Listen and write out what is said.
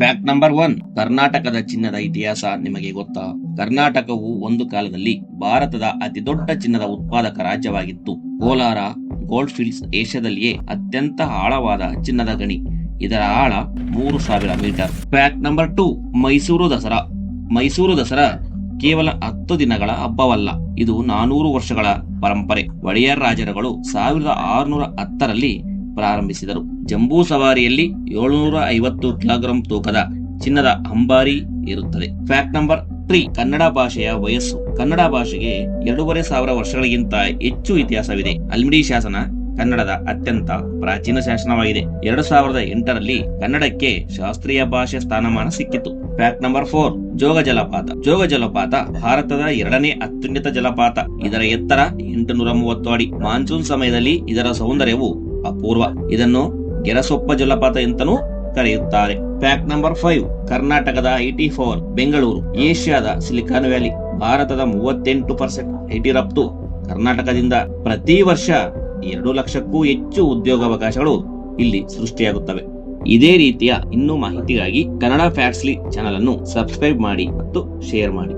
Fact number one ಕರ್ನಾಟಕದ ಚಿನ್ನದ ಇತಿಹಾಸ ನಿಮಗೆ ಗೊತ್ತಾ? ಕರ್ನಾಟಕವು ಒಂದು ಕಾಲದಲ್ಲಿ ಭಾರತದ ಅತಿ ದೊಡ್ಡ ಚಿನ್ನದ ಉತ್ಪಾದಕ ರಾಜ್ಯವಾಗಿತ್ತು. ಕೋಲಾರ ಗೋಲ್ಡ್ ಫೀಲ್ಡ್ಸ್ ಏಷ್ಯಾದಲ್ಲಿಯೇ ಅತ್ಯಂತ ಆಳವಾದ ಚಿನ್ನದ ಗಣಿ. ಇದರ ಆಳ ಮೂರು ಸಾವಿರ metre. Fact number two Mysuru Dasara. Mysuru Dasara ಕೇವಲ ಹತ್ತು ದಿನಗಳ ಹಬ್ಬವಲ್ಲ, ಇದು ನಾನೂರು ವರ್ಷಗಳ ಪರಂಪರೆ. ಒಡೆಯರ್ ರಾಜರುಗಳು ಸಾವಿರದ ಆರುನೂರ ಹತ್ತರಲ್ಲಿ ಪ್ರಾರಂಭಿಸಿದರು. ಜಂಬೂ ಸವಾರಿಯಲ್ಲಿ ಏಳುನೂರ ಐವತ್ತು ಕಿಲೋಗ್ರಾಂ ತೂಕದ ಚಿನ್ನದ ಅಂಬಾರಿ ಇರುತ್ತದೆ. ಫ್ಯಾಕ್ಟ್ ನಂಬರ್ ತ್ರೀ, ಕನ್ನಡ ಭಾಷೆಯ ವಯಸ್ಸು. ಕನ್ನಡ ಭಾಷೆಗೆ ಎರಡೂವರೆ ಸಾವಿರ ವರ್ಷಗಳಿಗಿಂತ ಹೆಚ್ಚು ಇತಿಹಾಸವಿದೆ. ಅಲ್ಮಿಡಿ ಶಾಸನ ಕನ್ನಡದ ಅತ್ಯಂತ ಪ್ರಾಚೀನ ಶಾಸನವಾಗಿದೆ. ಎರಡು ಸಾವಿರದ ಎಂಟರಲ್ಲಿ ಕನ್ನಡಕ್ಕೆ ಶಾಸ್ತ್ರೀಯ ಭಾಷೆ ಸ್ಥಾನಮಾನ ಸಿಕ್ಕಿತು. ಫ್ಯಾಕ್ಟ್ ನಂಬರ್ ಫೋರ್, ಜೋಗ ಜಲಪಾತ. ಜೋಗ ಜಲಪಾತ ಭಾರತದ ಎರಡನೇ ಅತ್ಯುನ್ನತ ಜಲಪಾತ. ಇದರ ಎತ್ತರ ಎಂಟುನೂರ ಮೂವತ್ತು ಅಡಿ. ಮಾನ್ಸೂನ್ ಸಮಯದಲ್ಲಿ ಇದರ ಸೌಂದರ್ಯವು ಅಪೂರ್ವ. ಇದನ್ನು ಗೆರಸೊಪ್ಪ ಜಲಪಾತ ಎಂತನೂ ಕರೆಯುತ್ತಾರೆ. ಫ್ಯಾಕ್ಟ್ ನಂಬರ್ ಫೈವ್ ಕರ್ನಾಟಕದ ಐಟಿ ಫೋರ್ ಬೆಂಗಳೂರು, ಏಷ್ಯಾದ ಸಿಲಿಕಾನ್ ವ್ಯಾಲಿ ಭಾರತದ ಮೂವತ್ತೆಂಟು ಪರ್ಸೆಂಟ್ ಐಟಿ ರಫ್ತು ಕರ್ನಾಟಕದಿಂದ ಪ್ರತಿ ವರ್ಷ ಎರಡು ಲಕ್ಷಕ್ಕೂ ಹೆಚ್ಚು ಉದ್ಯೋಗಾವಕಾಶಗಳು ಇಲ್ಲಿ ಸೃಷ್ಟಿಯಾಗುತ್ತವೆ. ಇದೇ ರೀತಿಯ ಇನ್ನೂ ಮಾಹಿತಿಗಾಗಿ ಕನ್ನಡ ಫ್ಯಾಕ್ಸ್ಲಿ ಚಾನಲ್ ಅನ್ನು ಸಬ್ಸ್ಕ್ರೈಬ್ ಮಾಡಿ ಮತ್ತು ಶೇರ್ ಮಾಡಿ.